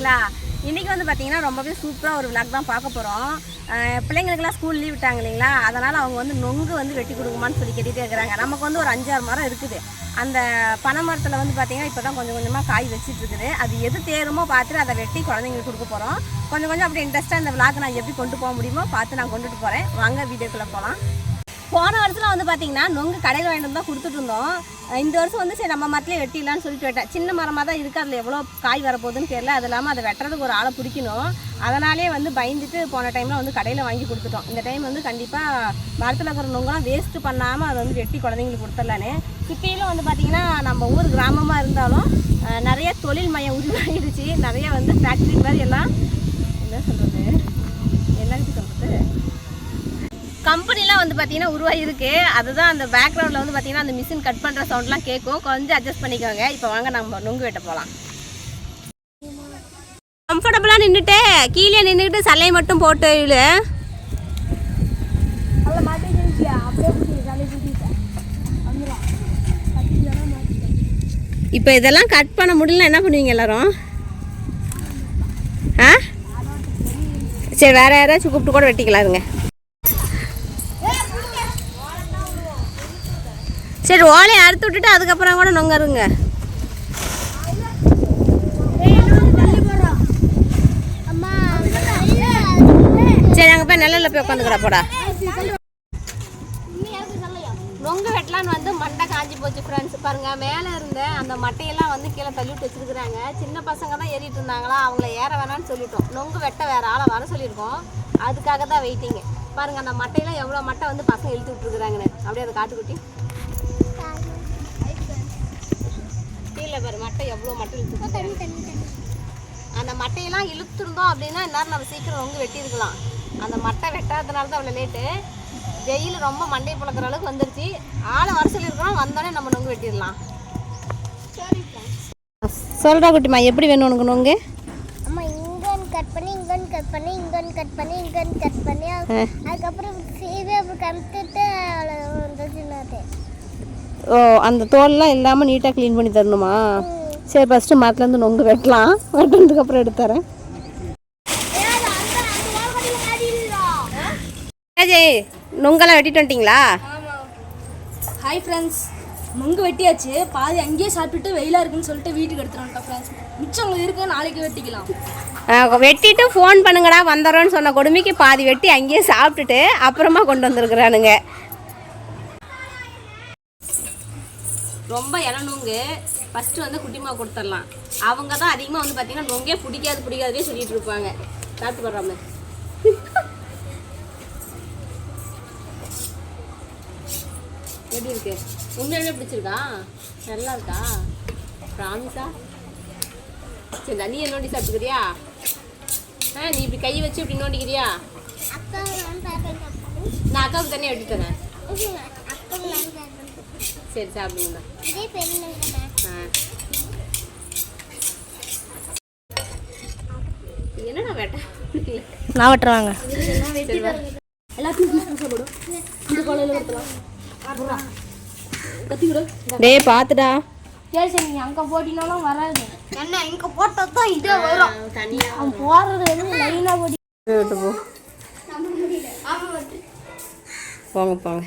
இருக்கீங்க இன்றைக்கி வந்து பார்த்திங்கன்னா ரொம்பவே சூப்பராக ஒரு விளாக் தான் பார்க்க போகிறோம் பிள்ளைங்களுக்கெல்லாம் ஸ்கூல் லீவ் விட்டாங்க இல்லைங்களா? அதனால் அவங்க வந்து நொங்கு வந்து வெட்டி கொடுக்குமான்னு சொல்லி கேட்டுகிட்டே இருக்கிறாங்க. நமக்கு வந்து ஒரு அஞ்சாறு மரம் இருக்குது. அந்த பனை மரத்தில் வந்து பார்த்திங்கன்னா இப்போ தான் கொஞ்சம் கொஞ்சமாக காய் வச்சுட்டு இருக்குது. அது எது தேருமோ பார்த்துட்டு அதை வெட்டி குழந்தைங்களுக்கு கொடுக்க போகிறோம் கொஞ்சம் கொஞ்சம் அப்படி இன்ட்ரெஸ்ட்டாக இந்த விளாக் நான் எப்படி கொண்டு போக முடியுமோ பார்த்து நான் கொண்டுட்டு போகிறேன் வாங்க வீடியோக்குள்ளே போகலாம் போன வருஷத்தில் வந்து பார்த்தீங்கன்னா நொங்கு கடையில் வாங்கிட்டு தான் கொடுத்துட்டு இருந்தோம். இந்த வருஷம் வந்து சரி நம்ம மரத்துலேயே வெட்டிடலாம்னு சொல்லிட்டு வெட்டேன் சின்ன மரமாக தான் இருக்குது அதில் எவ்வளோ காய் வரப்போகுதுன்னு தெரியல. அது இல்லாமல் அதை வெட்டுறதுக்கு ஒரு ஆளை பிடிக்கணும். அதனாலே வந்து பயந்துட்டு போன டைமில் வந்து கடையில் வாங்கி கொடுத்துட்டோம். இந்த டைம் வந்து கண்டிப்பாக மரத்தில் இருக்கிற நொங்கெல்லாம் வேஸ்ட்டு பண்ணாமல் அதை வந்து வெட்டி குழந்தைங்களுக்கு கொடுத்துடலான்னு. சுற்றிலும் வந்து பார்த்திங்கன்னா நம்ம ஊர் கிராமமாக இருந்தாலும் நிறைய தொழில் மையம் உருவாகிடுச்சு. நிறைய வந்து ஃபேக்ட்ரி மாதிரி எல்லாம் என்ன சொல்கிறது என்னன்னு சொல்கிறது கம்பெனிலாம் வந்து பார்த்தீங்கன்னா உருவாகிருக்கு அதுதான் அந்த பேக்ரவுண்டில் வந்து பார்த்தீங்கன்னா அந்த மிஷின் கட் பண்ணுற சவுண்ட்லாம் கேட்கும் கொஞ்சம் அட்ஜஸ்ட் பண்ணிக்கோங்க. இப்போ வாங்க நம்ம நொங்கு வெட்ட போகலாம் கம்ஃபர்டபுளாக நின்றுட்டு கீழே நின்றுட்டு சல்லையை மட்டும் போட்டு இழு. இப்போ இதெல்லாம் கட் பண்ண முடியல என்ன பண்ணுவீங்க எல்லாரும்? ஆ? சரி வேற யாராச்சும் கூப்பிட்டு கூட வெட்டிக்கலாம் இருங்க. சரி ஓலையை அறுத்து விட்டுட்டு அதுக்கப்புறம் கூட நொங்கருங்க. சரி அங்கே போய் நிழல்ல போய் உட்காந்துக்கிறா போடா. நொங்கு வெட்டலான்னு வந்து மண்டை காஞ்சி போச்சு ஃப்ரெண்ட்ஸ் பாருங்க மேலே இருந்த அந்த மட்டையெல்லாம் வந்து கீழே தள்ளி விட்டு வச்சிருக்கிறாங்க. சின்ன பசங்க தான் ஏறிட்டு இருந்தாங்களா? அவங்கள ஏற வேணாம்னு சொல்லிட்டோம். நொங்கு வெட்ட வேற ஆளை வர சொல்லியிருக்கோம். அதுக்காக தான் வெயிட்டிங்க பாருங்க அந்த மட்டையெல்லாம் எவ்வளோ மட்டை வந்து பசங்க இழுத்து விட்டுருக்குறாங்கன்னு. அப்படியே அதை காட்டுக்குட்டி. கீழே பாரு மட்டை எவ்வளோ மட்டை இழுத்து அந்த மட்டையெல்லாம் இழுத்துருந்தோம் அப்படின்னா இந்நேரம் நம்ம சீக்கிரம் நொங்கு வெட்டியிருக்கலாம். அந்த மட்டை வெட்டாததுனால தான் அவ்வளோ லேட்டு வெயில் ரொம்ப மண்டையை புழக்கிற அளவுக்கு வந்துருச்சு. ஆளை வர சொல்லியிருக்கிறோம். வந்தோடனே நம்ம நொங்கு வெட்டிடலாம். சொல்கிறா குட்டிமா எப்படி வேணும் உனக்கு நொங்கு? அம்மா இங்கன்னு கட் பண்ணி இங்கன்னு கட் பண்ணி இங்கன்னு கட் பண்ணி இங்கன்னு கட் பண்ணி அது- அதுக்கப்புறம் சீவே கமுத்துட்டு அவ்வளோ வந்து சின்னது ஓ அந்த தோல்லாம் இல்லாமல் நீட்டாக க்ளீன் பண்ணி தரணுமா? சரி ஃபஸ்ட்டு மரத்துலேருந்து நொங்கு வெட்டலாம். வெட்டினதுக்கு அப்புறம் எடுத்து தரேன். ஏஜய் நொங்கெல்லாம் வெட்டிட்டு வந்துட்டீங்களா? ஹாய் ஃப்ரெண்ட்ஸ் நொங்கு வெட்டியாச்சு. பாதி அங்கேயே சாப்பிட்டுட்டு வெயிலாக இருக்குன்னு சொல்லிட்டு வீட்டுக்கு எடுத்துட்டு வந்துட்டோம் ஃப்ரெண்ட்ஸ் மிச்சம் இருக்கு நாளைக்கு வெட்டிக்கலாம். வெட்டிட்டு ஃபோன் பண்ணுங்கடா வந்துடுறோன்னு சொன்ன கொடுமைக்கு பாதி வெட்டி அங்கேயே சாப்பிட்டுட்டு அப்புறமா கொண்டு வந்திருக்கிறானுங்க. ரொம்ப இளநுங்கு ஃபஸ்ட்டு வந்து குட்டிமா கொடுத்துடலாம். அவங்க தான் அதிகமாக வந்து பார்த்தீங்கன்னா நொங்கே பிடிக்காது பிடிக்காதுவே சொல்லிட்டு இருப்பாங்க. சாப்பிட்டு போடுறாம எப்படி இருக்கு? உண்மையுமே பிடிச்சிருக்கா? நல்லா இருக்கா? ப்ராமிஸா சரி நீ நோண்டி சாப்பிட்டுக்கிறியா? ஆ நீ இப்படி கை வச்சு இப்படி நோண்டிக்கிறியா? நான் அக்காவுக்கு தனியாக வெட்டி தரேன் சரி சாப்பிடுங்க. இதே பெண்ணுங்க ஆ. என்னடா வேட்டை? நான் வெட்டுறாங்க. டேய் பார்த்துடா சரி சரி நீங்கள் அங்கே போட்டினாலும் வராது. என்ன இங்க போட்டா தான் இதே வரும். அவன் போடுறது வந்து லைனாக போட்டி. போ. போங்க போங்க.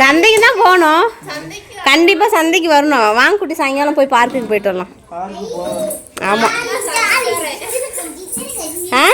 சந்தைக்கு தான் போகணும். கண்டிப்பாக சந்தைக்கு வரணும். வாங்க குட்டி சாயங்காலம் போய் பார்க்குக்கு போயிட்டு வரலாம். ஆமாம் ஆ?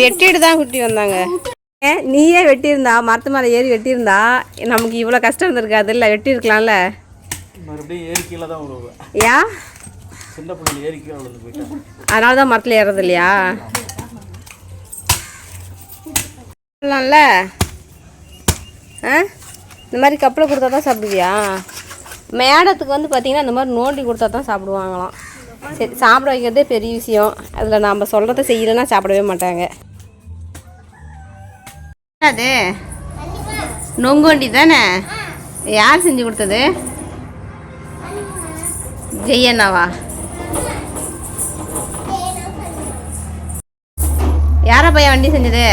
வெட்டிட்டு தான் குட்டி வந்தாங்க. நீயே வெட்டியிருந்தா மரத்து மேலே ஏறி வெட்டியிருந்தா நமக்கு இவ்வளோ கஷ்டம் இருந்திருக்காது இல்லை? வெட்டியிருக்கலாம்ல? மறுபடியும் ஏறி கீழே தான் வருவேன் யா? சின்ன பிள்ளைங்க ஏறி கீழே விழுந்து போயிட்டாங்க அதனால தான் மரத்தில் ஏறது இல்லையா? சொல்லலாம்ல ஆ? இந்த மாதிரி கப்பில் கொடுத்தா தான் சாப்பிடுவியா? மேடத்துக்கு வந்து பார்த்தீங்கன்னா இந்த மாதிரி நோண்டி கொடுத்தா தான் சாப்பிடுவாங்களாம். சரி சாப்பிட வைக்கிறதே பெரிய விஷயம். அதில் நாம் சொல்கிறத செய்யலைன்னா சாப்பிடவே மாட்டாங்க. அது நொங்கோண்டி தானே? யார் செஞ்சு கொடுத்தது? ஜெயண்ணாவா யாரா பையன் வண்டி செஞ்சது?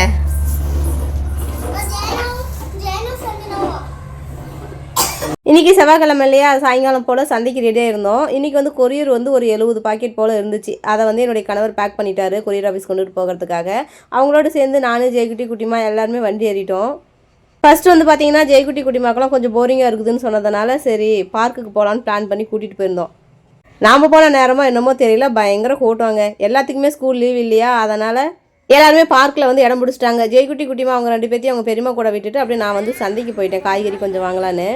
இன்றைக்கி செவ்வாய்க்கிழமை இல்லையா சாயங்காலம் போல் சந்தைக்கு ரெடியாக இருந்தோம். இன்றைக்கி வந்து கொரியர் வந்து ஒரு எழுபது பாக்கெட் போல் இருந்துச்சு. அதை வந்து என்னுடைய கணவர் பேக் பண்ணிட்டாரு கொரியர் ஆஃபீஸ் கொண்டுட்டு போகிறதுக்காக. அவங்களோட சேர்ந்து நானும் ஜெயக்குட்டி குட்டிமா எல்லாருமே வண்டி ஏறிட்டோம். ஃபஸ்ட்டு வந்து பார்த்தீங்கன்னா ஜெயக்குட்டி குட்டிமாக்கெல்லாம் கொஞ்சம் போரிங்காக இருக்குதுன்னு சொன்னதுனால சரி பார்க்குக்கு போகலான்னு பிளான் பண்ணி கூட்டிகிட்டு போயிருந்தோம். நாம் போன நேரமாக என்னமோ தெரியல பயங்கர கூட்டுவாங்க எல்லாத்துக்குமே ஸ்கூல் லீவ் இல்லையா? அதனால் எல்லாருமே பார்க்கில் வந்து இடம் பிடிச்சிட்டாங்க. ஜெயக்குட்டி குட்டிமா அவங்க ரெண்டு பேர்த்தையும் அவங்க பெரியம்மா கூட விட்டுட்டு அப்படியே நான் வந்து சந்தைக்கு போயிட்டேன். காய்கறி கொஞ்சம் வாங்கலான்னு.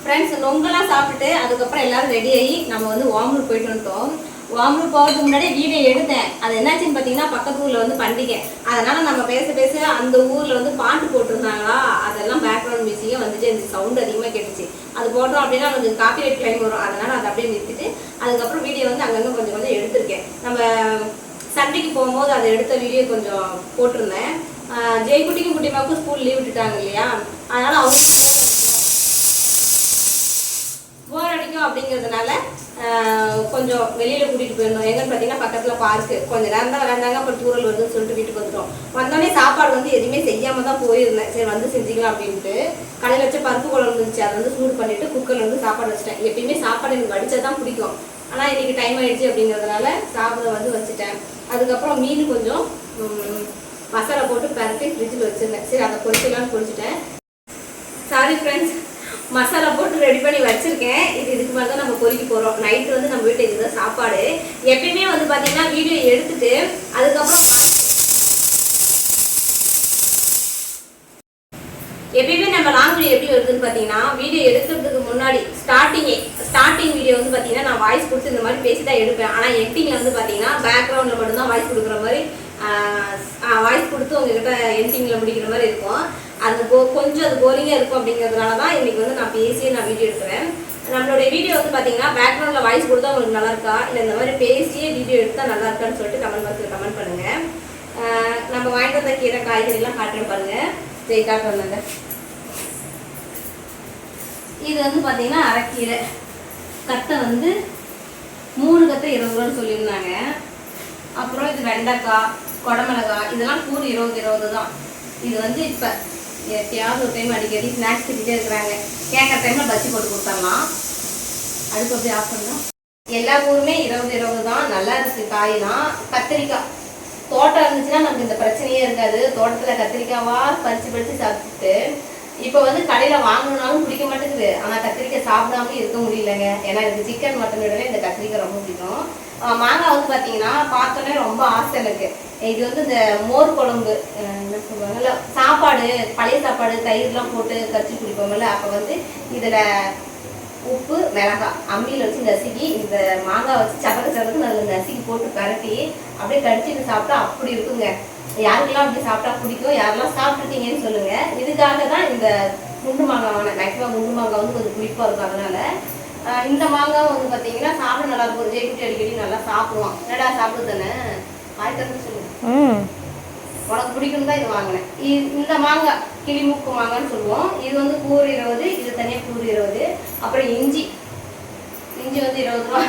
ஃப்ரெண்ட்ஸ் நொங்கெல்லாம் சாப்பிட்டு அதுக்கப்புறம் எல்லாரும் ரெடி ஆகி நம்ம வந்து ஓமலூர் போயிட்டு வந்துட்டோம். ஓமலூர் போகிறதுக்கு முன்னாடி வீடியோ எடுத்தேன். அது என்னாச்சுன்னு பார்த்தீங்கன்னா பக்கத்து ஊரில் வந்து பண்டிகை. அதனால் நம்ம பேச பேச அந்த ஊரில் வந்து பாட்டு போட்டிருந்தாங்களா? அதெல்லாம் பேக்ரவுண்ட் மியூசிக்கே வந்துட்டு இந்த சவுண்ட் அதிகமாக கேட்டுச்சு. அது போட்டோம் அப்படின்னா நமக்கு காப்பி ரைட் கிளைம் வரும். அதனால் அதை அப்படியே நிறுத்திட்டு அதுக்கப்புறம் வீடியோ வந்து அங்கங்கே கொஞ்சம் கொஞ்சம் எடுத்திருக்கேன். நம்ம சண்டைக்கு போகும்போது அதை எடுத்த வீடியோ கொஞ்சம் போட்டிருந்தேன். ஜெய் ஜெய்குட்டிக்கும் குட்டிமாவுக்கும் ஸ்கூல் லீவ் விட்டுட்டாங்க இல்லையா? அதனால் அவங்க போர் அடிக்கும் அப்படிங்கிறதுனால கொஞ்சம் வெளியில் கூட்டிகிட்டு போயிருந்தோம் எங்கன்னு பார்த்தீங்கன்னா பக்கத்தில் பார்க்கு கொஞ்சம் நேரம் தான் விளையாண்டாங்க. அப்புறம் தூரல் வருதுன்னு சொல்லிட்டு வீட்டுக்கு வந்துட்டோம். வந்தோடனே சாப்பாடு வந்து எதுவுமே செய்யாமல் தான் போயிருந்தேன். சரி வந்து செஞ்சுக்கலாம் அப்படின்ட்டு. கடையில் வச்ச பருப்பு குழம்பு இருந்துச்சு. அதை வந்து சூடு பண்ணிவிட்டு குக்கரில் வந்து சாப்பாடு வச்சுட்டேன். எப்பயுமே சாப்பாடு எனக்கு வடிச்சா தான் பிடிக்கும். ஆனால் இன்றைக்கி டைம் ஆகிடுச்சு அப்படிங்கிறதுனால சாப்பிட வந்து வச்சுட்டேன். அதுக்கப்புறம் மீன் கொஞ்சம் மசாலா போட்டு பரட்டி ஃப்ரிட்ஜில் வச்சுருந்தேன். சரி அதை பொரிக்கலாம்னு பொறிச்சிட்டேன். சாரி ஃப்ரெண்ட்ஸ் மசாலா போட்டு ரெடி பண்ணி வச்சிருக்கேன். இது இதுக்கு மேலே தான் நம்ம பொறிக்க போகிறோம் நைட்டு வந்து நம்ம வீட்டில் இதுதான் சாப்பாடு. எப்பயுமே வந்து பார்த்தீங்கன்னா வீடியோ எடுத்துட்டு அதுக்கப்புறம் எப்பயுமே நம்ம லாங் வீடியோ எப்படி வருதுன்னு பார்த்தீங்கன்னா வீடியோ எடுக்கிறதுக்கு முன்னாடி ஸ்டார்டிங்கே ஸ்டார்டிங் வீடியோ வந்து பார்த்தீங்கன்னா நான் வாய்ஸ் கொடுத்து இந்த மாதிரி பேசி தான் எடுப்பேன் ஆனால் எண்டிங்கில் வந்து பார்த்தீங்கன்னா பேக்ரவுண்டில் மட்டும்தான் வாய்ஸ் கொடுக்குற மாதிரி வாய்ஸ் கொடுத்து உங்ககிட்ட எண்டிங்கில் முடிக்கிற மாதிரி இருக்கும். அது போ கொஞ்சம் அது போரிங்காக இருக்கும் அப்படிங்கிறதுனால தான் இன்றைக்கி வந்து நான் பேசியே நான் வீடியோ எடுக்கிறேன் நம்மளுடைய வீடியோ வந்து பார்த்தீங்கன்னா பேக்ரவுண்டில் வாய்ஸ் கொடுத்தா உங்களுக்கு நல்லா இருக்கா? இல்லை இந்த மாதிரி பேசியே வீடியோ எடுத்தால் நல்லா இருக்கான்னு சொல்லிட்டு கமெண்ட் பாக்ஸில் கமெண்ட் பண்ணுங்கள் நம்ம வாங்கிட்டு வந்த கீரை காய்கறிலாம் காட்டுறேன் பாருங்கள் சரி காட்டுறேன் இது வந்து பார்த்தீங்கன்னா அரைக்கீரை. கத்தை வந்து மூணு கத்தை இருபது ரூபான்னு சொல்லியிருந்தாங்க. அப்புறம் இது வெண்டைக்காய் குடமிளகாய் இதெல்லாம் கூறு இருபது இருபது தான். இது வந்து இப்போ எப்பயாவது ஒரு டைம் அடிக்கடி ஸ்நாக்ஸ் திட்டே இருக்கிறாங்க. கேட்குற டைமில் பஜ்ஜி போட்டு கொடுத்துடலாம். அடுப்பு அப்படியே ஆஃப் பண்ணலாம் எல்லா ஊருமே இருபது இருபது தான். நல்லா இருக்கு காயெல்லாம் கத்திரிக்காய். தோட்டம் இருந்துச்சுன்னா நமக்கு இந்த பிரச்சனையே இருக்காது. தோட்டத்தில் கத்திரிக்காவா பறித்து பறித்து சாப்பிட்டு இப்போ வந்து கடையில் வாங்கணும்னாலும் பிடிக்க மாட்டேங்குது. ஆனால் கத்திரிக்காய் சாப்பிடாம இருக்க முடியலங்க. ஏன்னா எனக்கு சிக்கன் மட்டன் விடவே இந்த கத்திரிக்காய் ரொம்ப பிடிக்கும். மாங்காய் வந்து பார்த்தீங்கன்னா பார்த்தோன்னே ரொம்ப ஆசை எனக்கு. இது வந்து இந்த மோர் குழம்பு என்ன சொல்லுவாங்கல்ல சாப்பாடு பழைய சாப்பாடு தயிர்லாம் போட்டு கச்சி குடிப்போம்ல அப்போ வந்து இதில் உப்பு மிளகாய் அம்மியில் வச்சு நசுக்கி இந்த மாங்காய் வச்சு சதக்க சதக்கு நல்ல நசுக்கி போட்டு பரட்டி அப்படியே கடிச்சிட்டு சாப்பிட்டா அப்படி இருக்குங்க. யாருக்கெல்லாம் அப்படி சாப்பிட்டா பிடிக்கும் யாரெல்லாம் சாப்பிட்ருக்கீங்கன்னு சொல்லுங்கள் இதுக்காக தான் இந்த குண்டு மாங்காய் வாங்கினேன். மேக்ஸிமம் குண்டு மாங்காய் வந்து கொஞ்சம் புளிப்பாக இருக்கும் அதனால் இந்த மாங்காய் வந்து பார்த்தீங்கன்னா சாப்பிட நல்லா இருக்கும். ஜெயக்குட்டி அடிக்கடி நல்லா சாப்பிடுவான். என்னடா சாப்பிடு தானே? ஆயிரத்தி சொல்லுங்க உனக்கு பிடிக்கும் தான் இது வாங்கினேன். இந்த மாங்காய் கிளிமூக்கு மாங்காய்னு சொல்லுவோம். இது வந்து கூறு இருபது இது தனியாக கூறு இருபது. அப்புறம் இஞ்சி. இஞ்சி வந்து இருபது ரூபா.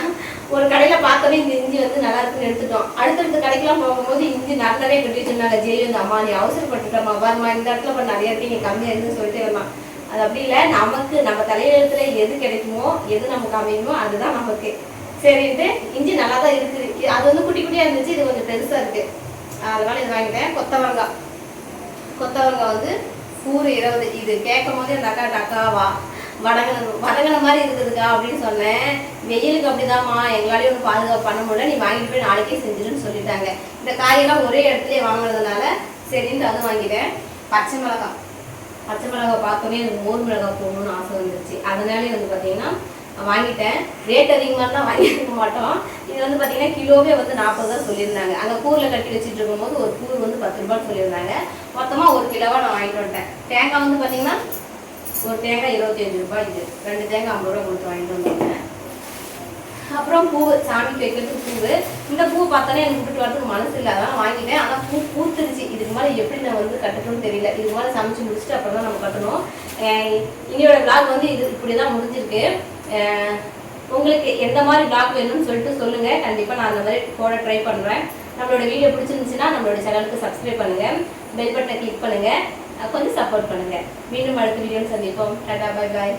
ஒரு கடையில் பார்த்தோன்னே இந்த இஞ்சி வந்து நல்லா இருக்குன்னு எடுத்துட்டோம். அடுத்தடுத்த கடைக்கெல்லாம் போகும்போது இஞ்சி நிறைய கட்டி வச்சிருந்தாங்க. ஜெய் வந்து அம்மா நீ அவசரப்பட்டுட்டோம்மா. வரமா இந்த இடத்துல இப்போ நிறைய இருக்கு. நீ கம்மியாக இருக்குன்னு சொல்லிட்டு வரலாம் அது அப்படி இல்லை நமக்கு நம்ம தலையெழுத்துல எது கிடைக்குமோ எது நமக்கு அமையுமோ அதுதான் நமக்கு. சரின்ட்டு இஞ்சி நல்லா தான் இருக்குது அது வந்து குட்டி குட்டியாக இருந்துச்சு இது கொஞ்சம் பெருசாக இருக்குது அதனால இது வாங்கிட்டேன். கொத்தவரங்காய். கொத்தவரங்காய் வந்து கூறு இருபது. இது கேட்கும் போது அந்த அக்கா டக்காவா? வடகன வடகன மாதிரி இருக்குதுக்கா அப்படின்னு சொன்னேன். வெயிலுக்கு அப்படிதாம்மா. எங்களாலேயும் ஒன்று பாதுகாப்பு பண்ண முடியல. நீ வாங்கிட்டு போய் நாளைக்கே செஞ்சிடுன்னு சொல்லிட்டாங்க. இந்த காயெல்லாம் ஒரே இடத்துலயே வாங்கினதுனால சரின்ட்டு அதுவும் வாங்கிட்டேன். பச்சை மிளகாய். பச்சை மிளகாய் பார்த்தோன்னே எனக்கு மோர் மிளகாய் போடணும்னு ஆசை வந்துருச்சு. அதனாலே வந்து பார்த்தீங்கன்னா வாங்கிட்டேன். ரேட் அதிகமாக தான் வாங்கியிருக்க மாட்டோம். இது வந்து பார்த்தீங்கன்னா கிலோவே வந்து நாற்பது தான் சொல்லியிருந்தாங்க. அந்த கூரில் கட்டி வச்சுட்டு இருக்கும்போது ஒரு கூறு வந்து பத்து ரூபான்னு சொல்லியிருந்தாங்க. மொத்தமாக ஒரு கிலோவாக நான் வாங்கிட்டு வந்துட்டேன். தேங்காய் வந்து பார்த்தீங்கன்னா ஒரு தேங்காய் இருபத்தஞ்சு ரூபாய் இது. ரெண்டு தேங்காய் ஐம்பது ரூபா கொடுத்து வாங்கிட்டு வந்தாங்க. அப்புறம் பூ சாமிக்கு வைக்கிறதுக்கு பூவு. இந்த பூ பார்த்தோன்னே எனக்கு விட்டுட்டு வரதுக்கு மனசு இல்லை. அதான் வாங்கிட்டேன். ஆனால் பூ பூத்துருச்சு. இதுக்கு மேலே எப்படி நான் வந்து கட்டணும்னு தெரியல. இதுக்கு மேலே சமைச்சு முடிச்சுட்டு அப்புறம் தான் நம்ம கட்டணும். அஹ் இன்னையோட வந்து இது இப்படி தான் முடிஞ்சிருக்கு உங்களுக்கு எந்த மாதிரி பிளாக் வேணும்னு சொல்லிட்டு சொல்லுங்கள் கண்டிப்பாக நான் அந்த மாதிரி போட ட்ரை பண்ணுறேன் நம்மளோட வீடியோ பிடிச்சிருந்துச்சுன்னா நம்மளோட சேனலுக்கு சப்ஸ்கிரைப் பண்ணுங்கள் பெல் பட்டனை கிளிக் பண்ணுங்கள் கொஞ்சம் சப்போர்ட் பண்ணுங்கள் மீண்டும் அடுத்த வீடியோன்னு சந்திப்போம். Tata bye bye